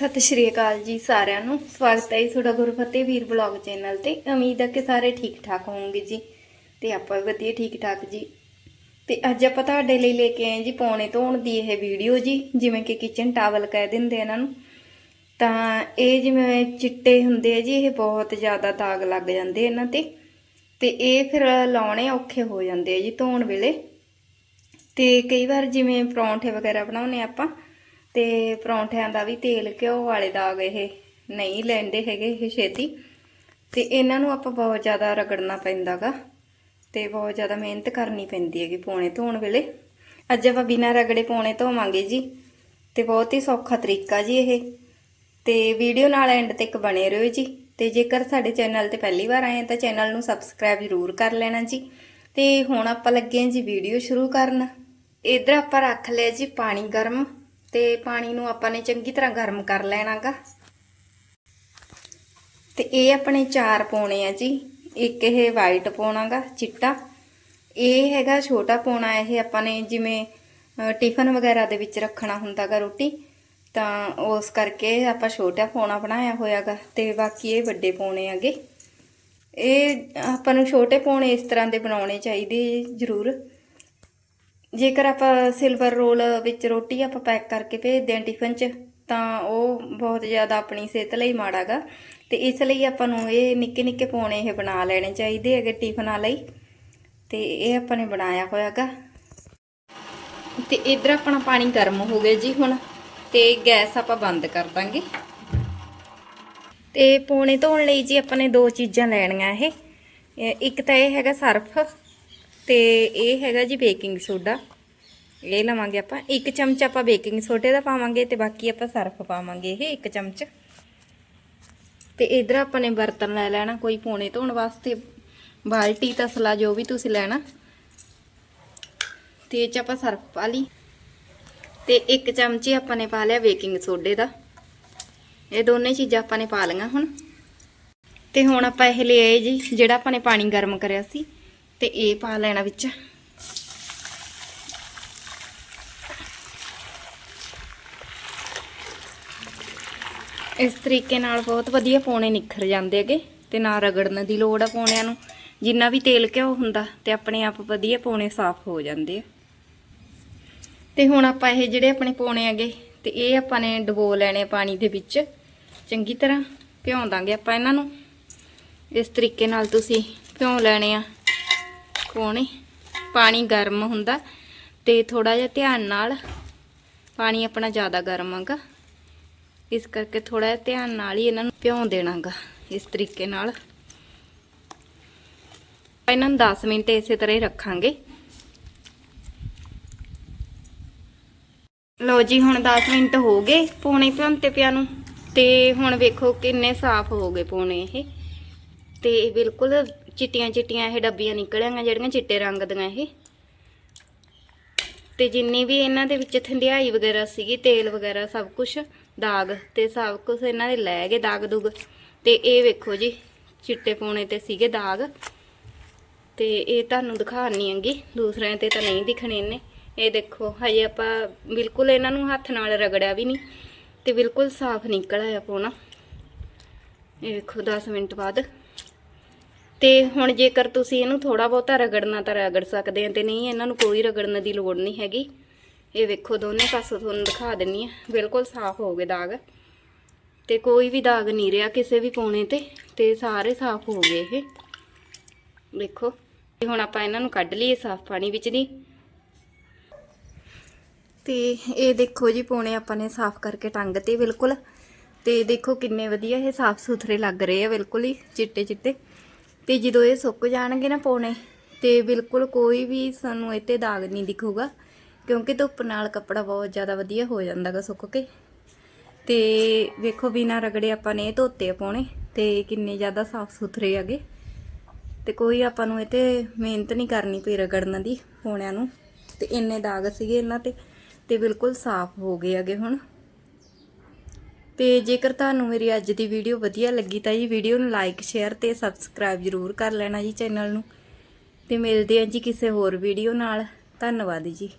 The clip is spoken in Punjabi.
ਸਤਿ ਸ਼੍ਰੀ ਅਕਾਲ ਜੀ ਸਾਰਿਆਂ ਨੂੰ। ਸਵਾਗਤ ਹੈ ਜੀ ਤੁਹਾਡਾ ਗੁਰਫਤਿਹ ਵੀਰ ਬਲੌਗ ਚੈਨਲ ਤੇ। ਉਮੀਦ ਹੈ ਕਿ ਸਾਰੇ ਠੀਕ ਠਾਕ ਹੋਵੋਗੇ ਜੀ ਤੇ ਆਪਾਂ ਵੀ ਵਧੀਆ ਠੀਕ ਠਾਕ ਜੀ। ਤੇ ਅੱਜ ਆਪਾਂ ਤੁਹਾਡੇ ਲਈ ਲੈ ਕੇ ਆਏ ਜੀ ਪੌਣੇ ਧੋਣ ਦੀ ਇਹ ਵੀਡੀਓ ਜੀ, ਜਿਵੇਂ ਕਿ ਕਿਚਨ ਟਾਵਲ ਕਹਿ ਦਿੰਦੇ ਇਹਨਾਂ ਨੂੰ। ਤਾਂ ਇਹ ਜਿਵੇਂ ਚਿੱਟੇ ਹੁੰਦੇ ਆ ਜੀ, ਇਹ ਬਹੁਤ ਜ਼ਿਆਦਾ ਦਾਗ ਲੱਗ ਜਾਂਦੇ ਇਹਨਾਂ ਤੇ। ਤੇ ਇਹ ਫਿਰ ਲਾਉਣੇ ਔਖੇ ਹੋ ਜਾਂਦੇ ਆ ਜੀ ਧੋਣ ਵੇਲੇ। ਤੇ ਕਈ ਵਾਰ ਜਿਵੇਂ ਪਰੌਂਠੇ ਵਗੈਰਾ ਬਣਾਉਨੇ ਆਪਾਂ ਤੇ ਪਰੌਂਠਿਆਂ ਦਾ ਵੀ ਤੇਲ ਘਿਓ ਵਾਲੇ ਦਾਗ ਇਹ ਨਹੀਂ ਲੈਂਦੇ ਹੈਗੇ ਇਹ ਛੇਤੀ। ਤੇ ਇਹਨਾਂ ਨੂੰ ਆਪਾਂ ਬਹੁਤ ਜ਼ਿਆਦਾ ਰਗੜਨਾ ਪੈਂਦਾਗਾ ਤੇ ਬਹੁਤ ਜ਼ਿਆਦਾ ਮਿਹਨਤ ਕਰਨੀ ਪੈਂਦੀ ਹੈਗੀ ਪੌਣੇ ਧੋਣ ਵੇਲੇ। ਅੱਜ ਆਪਾਂ ਬਿਨਾਂ ਰਗੜੇ ਪੌਣੇ ਧੋਵਾਂਗੇ ਜੀ ਤੇ ਬਹੁਤ ਹੀ ਸੌਖਾ ਤਰੀਕਾ ਜੀ ਇਹ। ਤੇ ਵੀਡੀਓ ਨਾਲ ਐਂਡ ਤੱਕ ਬਣੇ ਰਹੋ ਜੀ ਤੇ ਜੇਕਰ ਸਾਡੇ ਚੈਨਲ ਤੇ ਪਹਿਲੀ ਵਾਰ ਆਏ ਆ ਤਾਂ ਚੈਨਲ ਨੂੰ ਸਬਸਕ੍ਰਾਈਬ ਜ਼ਰੂਰ ਕਰ ਲੈਣਾ ਜੀ। ਤੇ ਹੁਣ ਆਪਾਂ ਲੱਗੇ ਹਾਂ ਜੀ ਵੀਡੀਓ ਸ਼ੁਰੂ ਕਰਨ। ਇਧਰ ਆਪਾਂ ਰੱਖ ਲਿਆ ਜੀ ਪਾਣੀ ਗਰਮ। ਤੇ ਪਾਣੀ ਨੂੰ ਆਪਾਂ ਨੇ ਚੰਗੀ ਤਰ੍ਹਾਂ ਗਰਮ ਕਰ ਲੈਣਾਗਾ। ਤੇ ਇਹ ਆਪਣੇ ਚਾਰ ਪਾਉਣੇ ਆ ਜੀ। ਇੱਕ ਇਹ ਵਾਈਟ ਪਾਉਣਾਗਾ ਚਿੱਟਾ। ਇਹ ਹੈਗਾ ਛੋਟਾ ਪਾਉਣਾ ਇਹ ਆਪਾਂ ਨੇ ਜਿਵੇਂ ਟਿਫਨ ਵਗੈਰਾ ਦੇ ਵਿੱਚ ਰੱਖਣਾ ਹੁੰਦਾਗਾ ਰੋਟੀ, ਤਾਂ ਉਸ ਕਰਕੇ ਆਪਾਂ ਛੋਟਾ ਪਾਉਣਾ ਬਣਾਇਆ ਹੋਇਆਗਾ ਤੇ ਬਾਕੀ ਇਹ ਵੱਡੇ ਪਾਉਣੇ ਹੈਗੇ ਇਹ ਆਪਾਂ ਨੂੰ ਛੋਟੇ ਪਾਉਣੇ ਇਸ ਤਰ੍ਹਾਂ ਦੇ ਬਣਾਉਣੇ ਚਾਹੀਦੇ ਜ਼ਰੂਰ। ਜੇਕਰ ਆਪਾਂ ਸਿਲਵਰ ਰੋਲ ਵਿੱਚ ਰੋਟੀ ਆਪਾਂ ਪੈਕ ਕਰਕੇ ਭੇਜਦੇ ਹਾਂ ਟਿਫਨ 'ਚ, ਤਾਂ ਉਹ ਬਹੁਤ ਜ਼ਿਆਦਾ ਆਪਣੀ ਸਿਹਤ ਲਈ ਮਾੜਾਗਾ ਤੇ ਇਸ ਲਈ ਆਪਾਂ ਨੂੰ ਇਹ ਨਿੱਕੇ ਨਿੱਕੇ ਪੌਣੇ ਇਹ ਬਣਾ ਲੈਣੇ ਚਾਹੀਦੇ ਹੈਗੇ ਟਿਫਨਾਂ ਲਈ। ਤੇ ਇਹ ਆਪਾਂ ਨੇ ਬਣਾਇਆ ਹੋਇਆਗਾ ਤੇ ਇਧਰ ਆਪਣਾ ਪਾਣੀ ਗਰਮ ਹੋ ਗਿਆ ਜੀ ਹੁਣ, ਤੇ ਗੈਸ ਆਪਾਂ ਬੰਦ ਕਰ ਦਾਂਗੇ। ਤੇ ਪੌਣੇ ਧੋਣ ਲਈ ਜੀ ਆਪਾਂ ਨੇ ਦੋ ਚੀਜ਼ਾਂ ਲੈਣੀਆਂ ਇਹ ਇੱਕ ਤਾਂ ਇਹ ਹੈਗਾ ਸਰਫ ਤੇ ਇਹ ਹੈਗਾ ਜੀ ਬੇਕਿੰਗ ਸੋਡਾ। ਇਹ ਲਵਾਂਗੇ ਆਪਾਂ। ਇੱਕ ਚਮਚ ਆਪਾਂ ਬੇਕਿੰਗ ਸੋਡੇ ਦਾ ਪਾਵਾਂਗੇ ਤੇ ਬਾਕੀ ਆਪਾਂ ਸਰਫ ਪਾਵਾਂਗੇ ਇਹ ਇੱਕ ਚਮਚ। ਤੇ ਇਧਰ ਆਪਾਂ ਨੇ ਬਰਤਨ ਲੈ ਲੈਣਾ ਕੋਈ ਪੌਣੇ ਧੋਣ ਵਾਸਤੇ। ਬਾਲਟੀ, ਤਸਲਾ, ਜੋ ਵੀ ਤੁਸੀਂ ਲੈਣਾ। ਤੇ ਇਹ ਚ ਆਪਾਂ ਸਰਫ ਪਾ ਲਈ। ਤੇ ਇੱਕ ਚਮਚੀ ਆਪਾਂ ਨੇ ਪਾ ਲਿਆ ਬੇਕਿੰਗ ਸੋਡੇ ਦਾ। ਇਹ ਦੋਨੇ ਚੀਜ਼ਾਂ ਆਪਾਂ ਨੇ ਪਾ ਲਈਆਂ ਹੁਣ। ਤੇ ਹੁਣ ਆਪਾਂ ਇਹ ਲਿਆਏ ਜੀ, ਜਿਹੜਾ ਆਪਾਂ ਨੇ ਪਾਣੀ ਗਰਮ ਕਰਿਆ ਸੀ। ਤੇ ਇਹ ਪਾ ਲੈਣਾ ਵਿੱਚ। ਇਸ ਤਰੀਕੇ ਨਾਲ ਬਹੁਤ ਵਧੀਆ ਪੌਣੇ ਨਿਖਰ ਜਾਂਦੇ ਹੈਗੇ ਤੇ ਨਾ ਰਗੜਨ ਦੀ ਲੋੜ ਆ ਪੌਣਿਆਂ ਨੂੰ। ਜਿੰਨਾ ਵੀ ਤੇਲ ਘਿਓ ਹੁੰਦਾ ਤੇ ਆਪਣੇ ਆਪ ਵਧੀਆ ਪੌਣੇ ਸਾਫ਼ ਹੋ ਜਾਂਦੇ ਆ। ਤੇ ਹੁਣ ਆਪਾਂ ਇਹ ਜਿਹੜੇ ਆਪਣੇ ਪੌਣੇ ਹੈਗੇ ਤੇ ਇਹ ਆਪਾਂ ਨੇ ਡਬੋ ਲੈਣੇ ਪਾਣੀ ਦੇ ਵਿੱਚ। ਚੰਗੀ ਤਰ੍ਹਾਂ ਭਿਉਂ ਦਾਂਗੇ ਆਪਾਂ ਇਹਨਾਂ ਨੂੰ। ਇਸ ਤਰੀਕੇ ਨਾਲ ਤੁਸੀਂ ਭਿਉਂ ਲੈਣੇ ਆ। ਪੌਣੇ ਪਾਣੀ ਗਰਮ ਹੁੰਦਾ ਤੇ ਥੋੜਾ ਜਿਹਾ ਧਿਆਨ ਨਾਲ ਪਾਣੀ ਆਪਣਾ ਜ਼ਿਆਦਾ ਗਰਮ ਆਗਾ ਇਸ ਕਰਕੇ ਥੋੜਾ ਜਿਹਾ ਧਿਆਨ ਨਾਲ ਹੀ ਇਹਨਾਂ ਨੂੰ ਭਿਉਂ ਦੇਣਾਗਾ ਇਸ ਤਰੀਕੇ ਨਾਲ। ਇਹਨਾਂ ਨੂੰ 10 ਮਿੰਟ ਇਸੇ ਤਰ੍ਹਾਂ ਹੀ ਰੱਖਾਂਗੇ। ਲੋ ਜੀ, ਹੁਣ 10 ਮਿੰਟ ਹੋ ਗਏ ਪੌਣੇ ਭਿਉਂਤੇ ਪਿਆ ਨੂੰ। ਤੇ ਹੁਣ ਵੇਖੋ ਕਿੰਨੇ ਸਾਫ਼ ਹੋ ਗਏ ਪੌਣੇ ਇਹ। ਤੇ ਬਿਲਕੁਲ ਚਿੱਟੀਆਂ ਚਿੱਟੀਆਂ ਇਹ ਡੱਬੀਆਂ ਨਿਕਲੀਆਂ ਜਿਹੜੀਆਂ ਚਿੱਟੇ ਰੰਗ ਦੀਆਂ ਇਹ। ਤੇ ਜਿੰਨੀ ਵੀ ਇਹਨਾਂ ਦੇ ਵਿੱਚ ਥੰਡਿਆਈ ਵਗੈਰਾ ਸੀਗੀ, ਤੇਲ ਵਗੈਰਾ ਸਭ ਕੁਝ ਦਾਗ ਤੇ ਸਭ ਕੁਝ ਇਹਨਾਂ ਦੇ ਲੈ ਗਏ ਦਾਗ ਦੁਗ। ਤੇ ਇਹ ਵੇਖੋ ਜੀ, ਚਿੱਟੇ ਪੌਣੇ ਤੇ ਸੀਗੇ ਦਾਗ। ਤੇ ਇਹ ਤੁਹਾਨੂੰ ਦਿਖਾਣੀ ਹੈਗੀ, ਦੂਸਰਿਆਂ ਤੇ ਤਾਂ ਨਹੀਂ ਦਿਖਣੇ ਇਹਨੇ। ਇਹ ਦੇਖੋ, ਹਜੇ ਆਪਾਂ ਬਿਲਕੁਲ ਇਹਨਾਂ ਨੂੰ ਹੱਥ ਨਾਲ ਰਗੜਿਆ ਵੀ ਨਹੀਂ। ਤੇ ਬਿਲਕੁਲ ਸਾਫ਼ ਨਿਕਲ ਆਇਆ ਪੌਣਾ। ਇਹ ਵੇਖੋ 10 ਮਿੰਟ ਬਾਅਦ। ਤੇ ਹੁਣ ਜੇਕਰ ਤੁਸੀਂ ਇਹਨੂੰ ਥੋੜਾ ਬਹੁਤਾ ਰਗੜਨਾ ਤਾਂ ਰਗੜ ਸਕਦੇ ਆ ਤੇ ਨਹੀਂ, ਇਹਨਾਂ ਨੂੰ ਕੋਈ ਰਗੜਨ ਦੀ ਲੋੜ ਨਹੀਂ ਹੈਗੀ। ਇਹ ਵੇਖੋ ਦੋਨੇ ਪਾਸੋਂ ਤੁਹਾਨੂੰ ਦਿਖਾ ਦਿੰਨੀ ਆ। ਬਿਲਕੁਲ ਸਾਫ਼ ਹੋ ਗਏ ਦਾਗ। ਤੇ ਕੋਈ ਵੀ ਦਾਗ ਨਹੀਂ ਰਿਹਾ ਕਿਸੇ ਵੀ ਕੋਨੇ ਤੇ ਤੇ ਸਾਰੇ ਸਾਫ਼ ਹੋ ਗਏ ਇਹ। ਦੇਖੋ ਤੇ ਹੁਣ ਆਪਾਂ ਇਹਨਾਂ ਨੂੰ ਕੱਢ ਲਈਏ ਸਾਫ਼ ਪਾਣੀ ਵਿੱਚ ਦੀ। ਤੇ ਇਹ ਦੇਖੋ ਜੀ, ਪੌਣੇ ਆਪਾਂ ਨੇ ਸਾਫ਼ ਕਰਕੇ ਟੰਗ ਤੇ ਬਿਲਕੁਲ। ਤੇ ਦੇਖੋ ਕਿੰਨੇ ਵਧੀਆ ਇਹ ਸਾਫ਼ ਸੁਥਰੇ ਲੱਗ ਰਹੇ ਆ, ਬਿਲਕੁਲ ਹੀ ਚਿੱਟੇ ਚਿੱਟੇ ਤੇ ਜਦੋਂ ਇਹ ਸੁੱਕ ਜਾਣਗੇ ਨਾ ਪੌਣੇ, ਤੇ ਬਿਲਕੁਲ ਕੋਈ ਵੀ ਸਾਨੂੰ ਇੱਥੇ ਦਾਗ ਨਹੀਂ ਦਿਖੂਗਾ, ਕਿਉਂਕਿ ਧੁੱਪ ਨਾਲ ਕੱਪੜਾ ਬਹੁਤ ਜ਼ਿਆਦਾ ਵਧੀਆ ਹੋ ਜਾਂਦਾਗਾ ਸੁੱਕ ਕੇ। ਤੇ ਵੇਖੋ ਬਿਨਾ ਰਗੜੇ ਆਪਾਂ ਨੇ ਇਹ ਧੋਤੇ ਪਾਉਣੇ ਤੇ ਕਿੰਨੇ ਜ਼ਿਆਦਾ ਸਾਫ਼ ਸੁਥਰੇ ਹੈਗੇ। ਤੇ ਕੋਈ ਆਪਾਂ ਨੂੰ ਇਹ ਤੇ ਮਿਹਨਤ ਨਹੀਂ ਕਰਨੀ ਪਈ ਰਗੜਨ ਦੀ ਪੌਣਿਆਂ ਨੂੰ, ਤੇ ਇੰਨੇ ਦਾਗ ਸੀਗੇ ਇਹਨਾਂ ਤੇ ਤੇ ਬਿਲਕੁਲ ਸਾਫ਼ ਹੋ ਗਏ ਹੈਗੇ ਹੁਣ। ਤੇ ਜੇਕਰ ਤੁਹਾਨੂੰ ਮੇਰੀ ਅੱਜ ਦੀ ਵੀਡੀਓ ਵਧੀਆ ਲੱਗੀ ਤਾਂ ਜੀ ਵੀਡੀਓ ਨੂੰ ਲਾਈਕ ਸ਼ੇਅਰ ਤੇ ਸਬਸਕ੍ਰਾਈਬ ਜ਼ਰੂਰ ਕਰ ਲੈਣਾ ਜੀ ਚੈਨਲ ਨੂੰ। ਤੇ ਮਿਲਦੇ ਹਾਂ ਜੀ ਕਿਸੇ ਹੋਰ ਵੀਡੀਓ ਨਾਲ। ਧੰਨਵਾਦ ਜੀ।